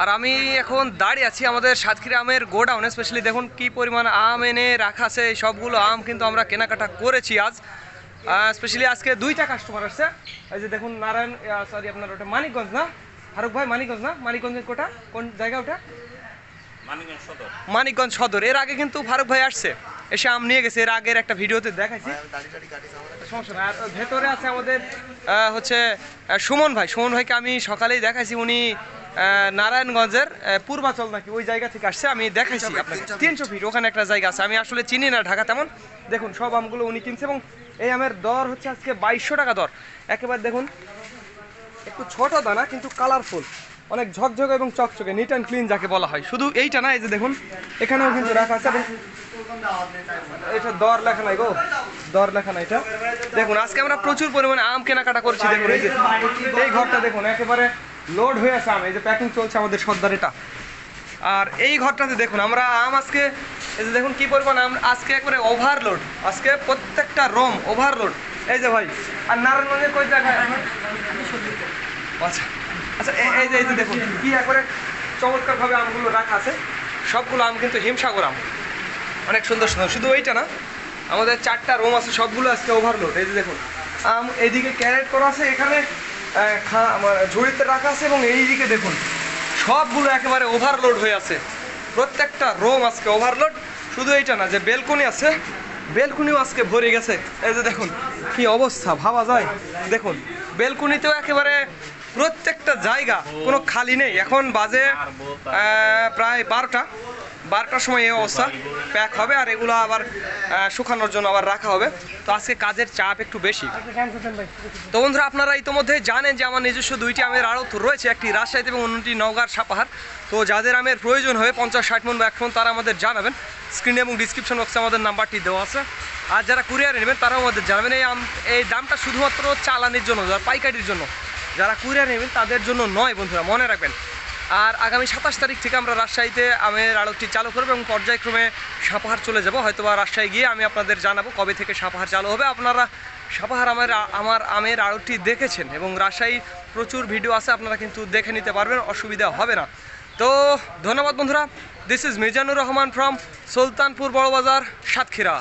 আর আমি এখন দাঁড়িয়ে আছি আমাদের সাতক্ষীরা আমের গোডাউনে স্পেশালি দেখুন কি পরিমাণ আম এনে রাখা আছে সবগুলো আম কিন্তু আমরা কেনাকাটা করেছি আজ। স্পেশালি আজকে দুইটা কাস্টমার আসছে। এই যে দেখুন নারায়ণ সরি আপনার ওটা মানিকগঞ্জ না? ফারুক ভাই মানিকগঞ্জ না? মানিকগঞ্জের কোটা? কোন জায়গা ওটা? মানিকগঞ্জ সদর। মানিকগঞ্জ সদর। এর আগে কিন্তু ফারুক ভাই আসছে। এসে আম নিয়ে গেছে। এর আগের একটা ভিডিওতে দেখাইছি। সমস্যা নাই। আর ভেতরে আছে আমাদের হচ্ছে সুমন ভাই। সুমন ভাইকে আমি সকালেই দেখাইছি। উনি নারায়ণগঞ্জের পূর্বাচল নাকি ওই জায়গা থেকে আসছে আমি দেখাইছি আপনাকে। তিনশো ফিট। ওখানে একটা জায়গা আছে আমি আসলে চিনি না ঢাকা তেমন। দেখুন সব আমগুলো উনি কিনছে এবং এই আমের দর হচ্ছে আজকে বাইশশো টাকা দর। একেবারে দেখুন একটু ছোট দানা কিন্তু কালারফুল অনেক ঝকঝকে এবং চকচকে নিট অ্যান্ড ক্লিন যাকে বলা হয়। শুধু এইটা না এই যে দেখুন এখানেও কিন্তু রাখা আছে এটা দর লেখা নাই গো দর লেখা নাই এটা। দেখুন আজকে আমরা প্রচুর পরিমাণে আম কেনাকাটা করছি দেখুন এই যে এই ঘরটা দেখুন একেবারে লোড হয়ে আছে আম, এই যে প্যাকিং চলছে আমাদের সর্দার এটা। আর এই ঘরটাতে দেখুন, আমরা আম আজকে, এই যে দেখুন কি পরিমাণ আম, আজকে একবারে ওভারলোড আজকে প্রত্যেকটা রোম ওভারলোড এই যে ভাই, আর নারায়ণগঞ্জের কই জায়গায় আচ্ছা আচ্ছা এই- যে, এই যে দেখুন, কি একবারে চমৎকারভাবে আমগুলো রাখা আছে। সবগুলো আম কিন্তু হিমসাগর আম। অনেক সুন্দর সুন্দর, শুধু ওইটা না, আমাদের চারটা রোম আছে, সবগুলো আজকে ওভারলোড এই যে দেখুন, আম এইদিকে ক্যারেট করা আছে, এখানে ঝুড়িতে রাখা আছে এবং এই দিকে দেখুন, সবগুলো একেবারে ওভারলোড হয়ে আছে। প্রত্যেকটা রোম আজকে ওভারলোড শুধু এইটা না, যে বেলকনি আছে বেলকনিও আজকে ভরে গেছে। এই যে দেখুন, কি অবস্থা, ভাবা যায়? দেখুন বেলকনিতেও একেবারে প্রত্যেকটা জায়গা কোনো খালি নেই। এখন বাজে প্রায় বারোটা। বারোটার সময় এই অবস্থা প্যাক হবে আর এগুলো আবার শুকানোর জন্য আবার রাখা হবে। তো আজকে কাজের চাপ একটু বেশি। তো বন্ধুরা, আপনারা ইতোমধ্যে জানেন যে আমার নিজস্ব দুইটি আমের আড়ত রয়েছে, একটি রাজশাহীতে এবং অন্যটি নওগাঁর সাপাহার। তো যাদের আমের প্রয়োজন হবে পঞ্চাশ, ষাট মন বা এক মন তারা আমাদের জানাবেন। স্ক্রিনে এবং ডিসক্রিপশন বক্সে আমাদের নাম্বারটি দেওয়া আছে। আর যারা কুরিয়ারে নেবেন, তারাও আমাদের জানাবেন। এই এই দামটা শুধুমাত্র চালানির জন্য পাইকারির জন্য। যারা কুরিয়ার নেবেন, তাদের জন্য নয় বন্ধুরা, মনে রাখবেন। আর আগামী সাতাশ তারিখ থেকে আমরা রাজশাহীতে আমের আড়তটি চালু করব এবং পর্যায়ক্রমে সাপাহার চলে যাব। হয়তো বা রাজশাহী গিয়ে আমি আপনাদের জানাব কবে থেকে সাপাহার চালু হবে। আপনারা সাপাহার আমার আমার আমের আড়তটি দেখেছেন এবং রাজশাহী প্রচুর ভিডিও আছে, আপনারা কিন্তু দেখে নিতে পারবেন, অসুবিধা হবে না। তো ধন্যবাদ বন্ধুরা। This is Mizanur Rahman from Sultanpur Barabazar, Satkhira.